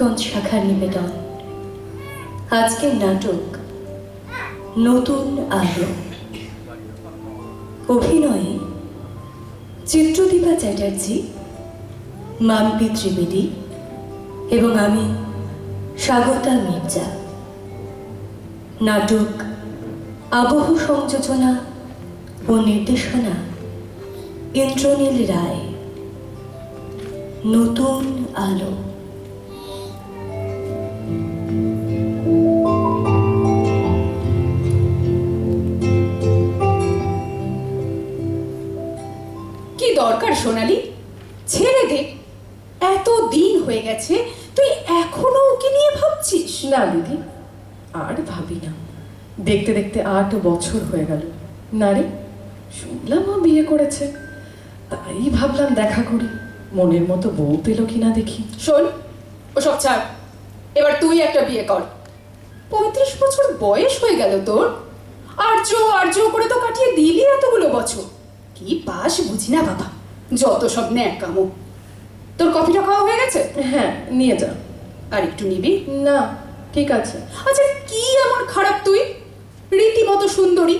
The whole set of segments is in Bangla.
রঘুনাথগঞ্জ শাখার নিবেদন। আজকের নাটক নতুন আলো। অভিনয়ে চিত্রদীপা চ্যাটার্জি মাম্পি ত্রিবেদী এবং আমি, স্বাগতা মির্জা। নাটক আবহ সংযোজনা ও নির্দেশনা ইন্দ্রনীল রায়। নতুন আলো। কি সোনালি ছেড়ে দে এত দিন হয়ে গেছে তুই এখনও ওকে নিয়ে ভাবছিস? না দিদি আর ভাবি না। দেখতে দেখতে আট বছর হয়ে গেল। না রে শুনলাম ও বিয়ে করেছে। তাই ভাবলাম দেখা করি। মনের মতো বউ পেল কিনা দেখি। শোন ওসব ছাড়। এবার তুই একটা বিয়ে কর। পঁয়ত্রিশ বছর বয়স হয়ে গেল তোর। আর্য আর্য করে তো কাটিয়ে দিলি এতগুলো বছর। কি পাস বুঝি না বাবা। যত সব ন্যাক কামো। তোর কফিটা খাওয়া হয়ে গেছে? হ্যাঁ নিয়ে যা। আর একটু নিবি? না ঠিক আছে। আচ্ছা কি এমন খারাপ তুই? রীতিমতো সুন্দরী।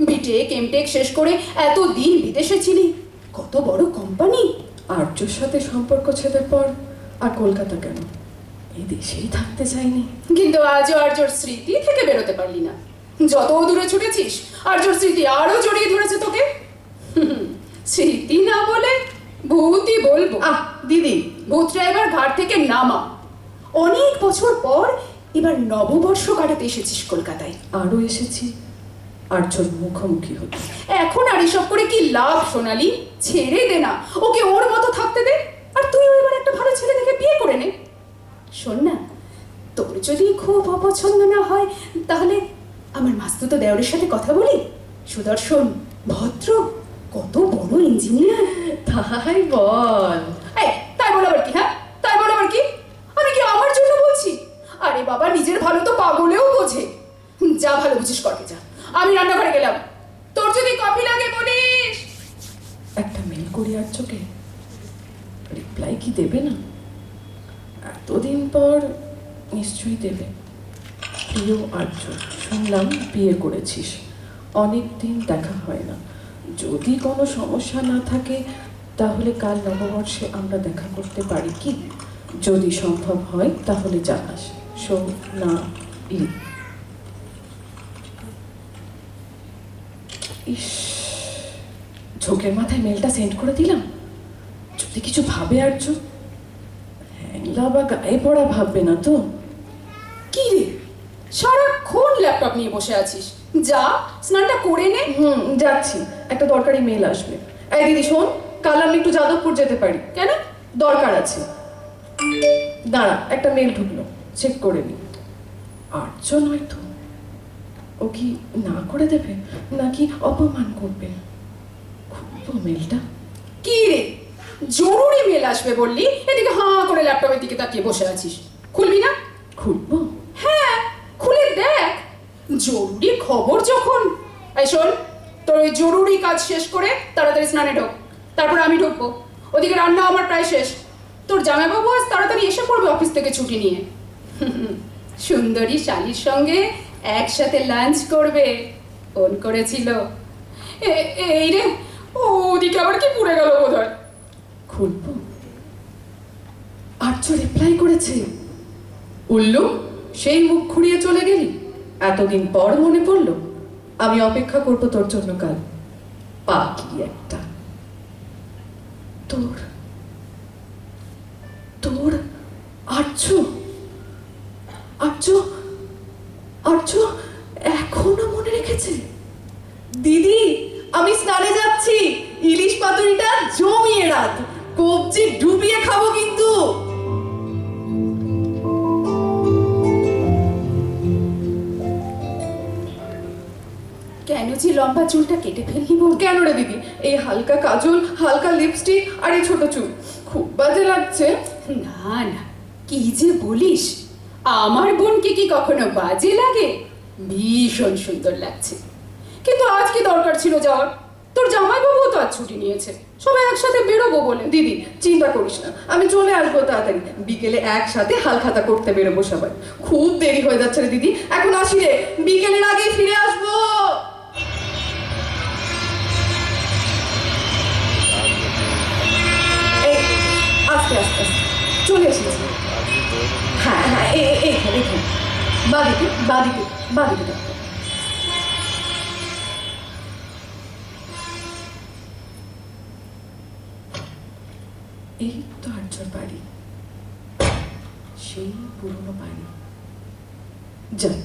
বিটেক এমটেক শেষ করে এত দিন বিদেশে ছিলি। কত বড় কোম্পানি আর্যর সাথে সম্পর্ক ছেদের পর আর কলকাতা কেন? এই দেশেই থাকতে চাইনি। কিন্তু আজও আর্যর স্মৃতি থেকে বেরোতে পারলি না। যত দূরে ছুটেছিস আর্যর স্মৃতি আরও জড়িয়ে ধরেছে তোকে। স্মৃতি না বলে ভূতই বলব। আহ দিদি ভূতটা এবার ঘাট থেকে নামা। অনেক বছর পর এবার নববর্ষ কাটাতে এসেছিস কলকাতায়। আরও এসেছি। আর আর্যর মুখোমুখি হতে। এখন আর এসব করে কি লাভ সোনালি? ছেড়ে দে না। ওকে ওর মতো থাকতে দে। আর তুই এবার একটা ভালো ছেলে দেখে বিয়ে করে নে। শোন না তোর যদি খুব অপছন্দ না হয় তাহলে আমার মাস্তুতো দেওরের সাথে কথা বলি? সুদর্শন ভদ্র? কত বড় ইঞ্জিনিয়ার তাই বল। এই, তাই বল আবার কি হ্যাঁ? তাই বল আবার কি? আমি কি আমার জন্য বলছি? আরে বাবা, নিজের ভালো তো পাগলেও বোঝে। যা ভালো বুঝিস করতে যা। আমি রান্নাঘরে গেলাম। তোর যদি কফি লাগে বলিস। একটা মেল করি আর চোখে। রিপ্লাই কি দেবে না? এতদিন পর নিশ্চয়ই দেবে। প্রিয় আর্য, শুনলাম বিয়ে করেছিস। অনেক দিন দেখা হয় না। যদি কোনো সমস্যা না থাকে তাহলে কাল নববর্ষে আমরা দেখা করতে পারি কি? যদি সম্ভব হয় তাহলে জানাস। সো না ই। ইস ঝোঁকের মাথায় মেলটা সেন্ড করে দিলাম? যদি কিছু ভাবে আর্য? হ্যাংলা বা গায়ে পড়া ভাববে না তো। কি রে? সারাক্ষণ ল্যাপটপ নিয়ে বসে আছিস। যা স্নানটা করে নে। হুম যাচ্ছি। একটা দরকারি মেল আসবে। এই দিদি শোন কাল আমি একটু যাদবপুর যেতে পারি। কেন? দরকার আছে। দাঁড়া একটা মেল ঢুকলো। চেক করে নি। আর্য নয় তো। ও কি না করে দেবে? নাকি অপমান করবে? খুব মেলটা কি রে? জরুরি মেল আসবে বললি? এদিকে হাঁ করে ল্যাপটপের দিকে তাকিয়ে বসে আছিস। খুলবি না? খুলবো? হ্যাঁ খুলে দেখ। জরুরি খবর যখন। এই শোন তোর ওই জরুরি কাজ শেষ করে তাড়াতাড়ি স্নানে ঢোক। তারপর আমি ঢুকবো। ওদিকে রান্না আমার প্রায় শেষ। তোর জামাইবাবু আজ তাড়াতাড়ি এসে পড়বে অফিস থেকে ছুটি নিয়ে। সুন্দরী শালির সঙ্গে একসাথে লাঞ্চ করবে। ফোন করেছিল। এই রে ও ওদিকে আবার কি পুড়ে গেল বোধ হয় খুলবো। আর্য রিপ্লাই করেছে। উল্লু, সেই মুখ ঘুরিয়ে চলে গেলি? এতদিন পর মনে পড়ল আমি অপেক্ষা করব তোর জন্য কাল। পাকি একটা। তোর যে লম্বা চুলটা কেটে ফেললি বোন কেন রে দিদি? এই হালকা কাজল হালকা লিপস্টিক আর এই ছোট চুল। খুব বাজে লাগছে। না না কি যে বলিস? আমার বোনকে কি কখনো বাজে লাগে? ভীষণ সুন্দর লাগছে। কিন্তু আজ কি দরকার ছিল যাওয়ার? তোর জামাইবাবু তো আজ ছুটি নিয়েছে। সবাই একসাথে বেরোবো বলে। দিদি চিন্তা করিস না। আমি চলে আসব তাড়াতাড়ি। বিকেলে একসাথে হালখাতা করতে বেরোবো সবাই। খুব দেরি হয়ে যাচ্ছে রে দিদি। এখন আসি রে। বিকেলের আগে ফিরে আসব। বাদিকে বাদিকে বাদিকে এই তো আর্যর বাড়ি। সেই পুরনো বাড়ি। যাক,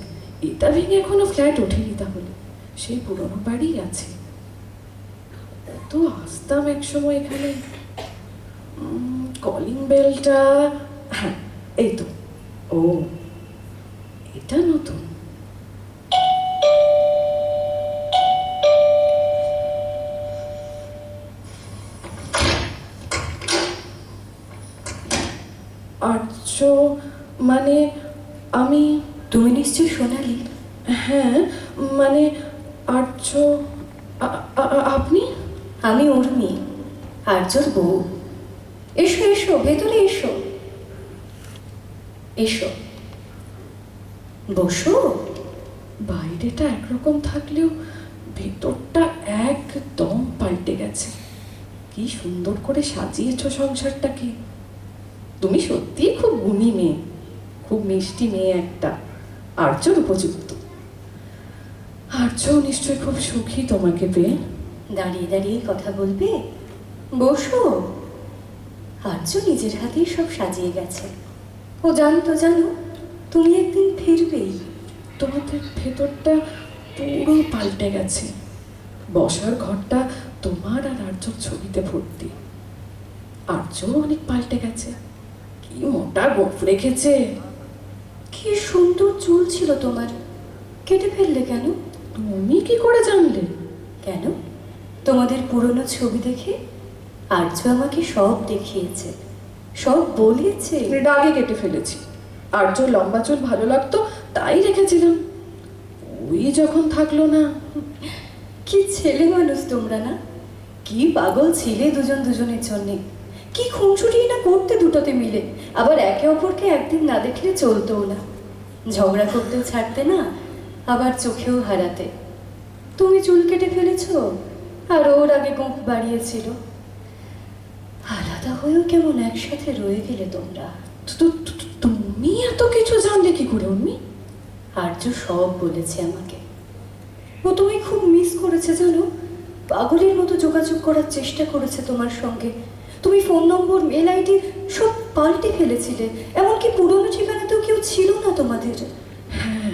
এটা ভেঙে এখনও ফ্ল্যাট ওঠেনি তাহলে। সেই পুরনো বাড়ি আছে। তো আসতাম এক সময় এখানে। কলিং বেলটা হ্যাঁ এই তো। ও এটা নতুন আর্য মানে আমি তুমি নিশ্চয় সোনালি হ্যাঁ মানে আর্য আপনি? আমি উর্মি আর্যর বউ। এসো এসো ভেতরে এসো। এসো। বসো। বাইরেটা একরকম থাকলেও ভেতরটা একদম পাল্টে গেছে। কি সুন্দর করে সাজিয়েছো সংসারটাকে। তুমি সত্যিই খুব গুণী মেয়ে, খুব মিষ্টি মেয়ে একটা, আর্যর উপযুক্ত। আর্য নিশ্চয় খুব সুখী তোমাকে পেয়ে। দাঁড়িয়ে দাঁড়িয়ে কথা বলবে? বসো। আর্য নিজের হাতেই সব সাজিয়ে গেছে। ও জানতো জানো তুমি একদিন ফিরবেই। তোমাদের ভেতরটা পুরো পাল্টে গেছে। বসার ঘরটা তোমার আর আর্যর ছবিতে ভর্তি। আর্য অনেক পাল্টে গেছে। কি মোটা গোফ রেখেছে। কি সুন্দর চুল ছিল তোমার। কেটে ফেললে কেন? তুমি কি করে জানলে? কেন? তোমাদের পুরনো ছবি দেখে আর্য আমাকে সব দেখিয়েছে, সব বলেছে। রাগে কেটে ফেলেছি। আর্য লম্বা চুল ভালো লাগতো তাই রেখেছিলাম। ওই যখন থাকল না। কি ছেলে মানুষ তোমরা না? কি পাগল ছিলে দুজন দুজনের জন্যে। কি খুনসুটি না করতে দুটোতে মিলে। আবার একে অপরকে একদিন না দেখলে চলতেও না। ঝগড়া করতেও ছাড়তে না আবার চোখেও হারাতে। তুমি চুল কেটে ফেলেছ আর ওর আগে গোঁপ বাড়িয়েছিল। আলাদা হয়েও কেমন একসাথে রয়ে গেলে তোমরা। তুমি এত কিছু জানলে কি করে উর্মি? আর্য সব বলেছে আমাকে। ও তুমি খুব মিস করেছে জানো? পাগলের মতো যোগাযোগ করার চেষ্টা করেছে তোমার সঙ্গে। তুমি ফোন নম্বর মেল আইডি সব পাল্টে ফেলেছিলে। এমনকি পুরনো ঠিকানাতেও কেউ ছিল না তোমাদের। হ্যাঁ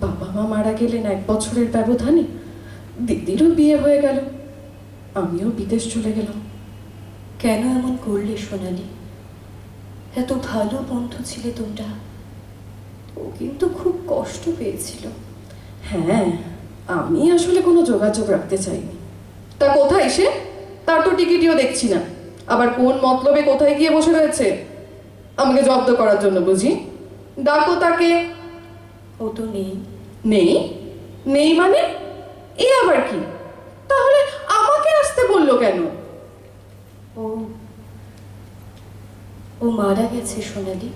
বাবা মা মারা গেলেন এক বছরের ব্যবধানে। দিদিরও বিয়ে হয়ে গেল। আমিও বিদেশ চলে গেলাম। কেন এমন করলে সোনালি? এত ভালো বন্ধু ছিলে তোমরা। ও কিন্তু খুব কষ্ট পেয়েছিল। হ্যাঁ আমি আসলে কোনো যোগাযোগ রাখতে চাইনি। তা কোথায় সে? তার তো টিকিটিও দেখছি না। আবার কোন মতলবে কোথায় গিয়ে বসে রয়েছে? আমাকে জব্দ করার জন্য বুঝি। ডাকো তাকে। ও তো নেই। নেই? নেই মানে? এ আবার কি? তাহলে আমাকে আসতে বলল কেন ও ও মারা গেছে সোনালি।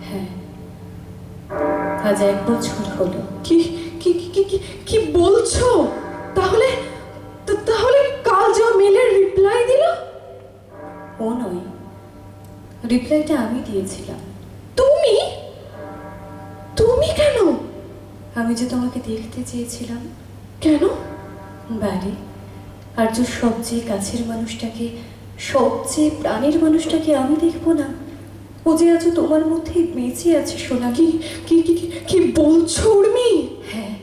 হ্যাঁ। আজ এক বছর হলো। কি কি কি কি কি- বলছো? তাহলে তা- তাহলে কাল যা মেলের রিপ্লাই দিল? ও নয়। রিপ্লাইটা আমি দিয়েছিলাম। আমি যে তোমাকে দেখতে চেয়েছিলাম। কেন? বাড়ি। আর যে সবচেয়ে কাছের মানুষটাকে সবচেয়ে প্রাণের মানুষটাকে আমি দেখব না। ও যে আজ তোমার মধ্যেই বেঁচে আছে সোনালি কি কি কি কি বলছো উর্মি? হ্যাঁ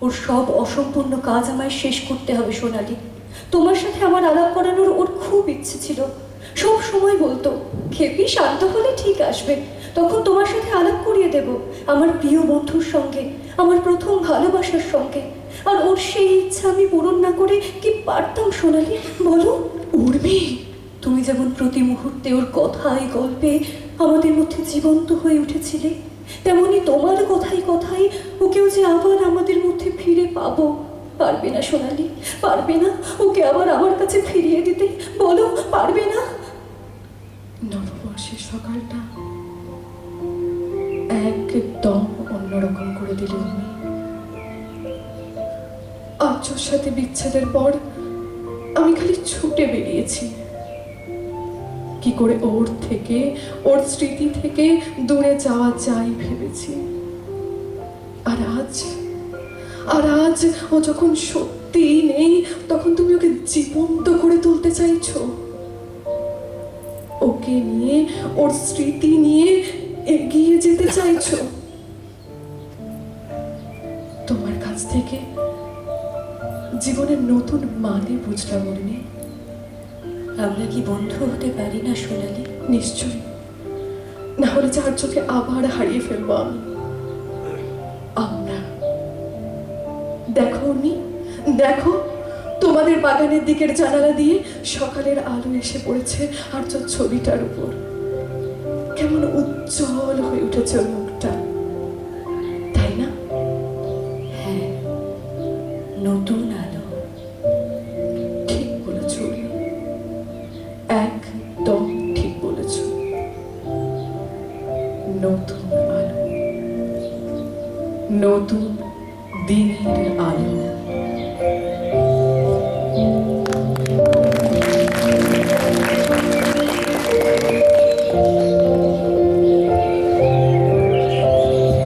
ওর সব অসম্পূর্ণ কাজ আমায় শেষ করতে হবে সোনালি। তোমার সাথে আমার আলাপ করানোর ওর খুব ইচ্ছে ছিল। সব সময় বলতো খেপি শান্ত হলে ঠিক আসবে। তখন তোমার সাথে আলাপ করিয়ে দেব আমার প্রিয় বন্ধুর সঙ্গে। আমার প্রথম ভালোবাসার সঙ্গে। আর ওর সেই ইচ্ছা আমি পূরণ না করে কি পারতাম সোনালি? বলো। উর্মি তুমি যেমন প্রতি মুহূর্তে ওর কথায় গল্পে আমাদের মধ্যে জীবন্ত হয়ে উঠেছিলে তেমনি তোমার কথাই কথাই ওকেও যে আবার আমাদের মধ্যে ফিরে পাবো পারবে না সোনালি পারবে না ওকে আবার আমার কাছে ফিরিয়ে দিতে। বলো পারবে না? নববর্ষের সকালটা একদম অন্যরকম করে দিল উর্মি আর্যর সাথে বিচ্ছেদের পর আমি খালি ছুটে বেরিয়েছি। কি করে ওর থেকে, ওর স্মৃতি থেকে দূরে যাওয়া যায় ভেবেছি। আর আজ আর আজ ও যখন সত্যি নেই, তখন তুমি ওকে জীবন্ত করে তুলতে চাইছো? ওকে নিয়ে, ওর স্মৃতি নিয়ে এগিয়ে যেতে চাইছো? জীবনের নতুন মানে বুঝলাম উর্মি আমরা কি বন্ধু হতে পারি না সোনালি? নিশ্চয়ই। না হলে চার চোখে আবার হারিয়ে ফেলব আমি। আমরা। দেখো উনি দেখো, তোমাদের বাগানের দিকের জানালা দিয়ে সকালের আলো এসে পড়েছে আর ছবিটার উপর। কেমন উজ্জ্বল হয়ে উঠেছে ওর মুখটা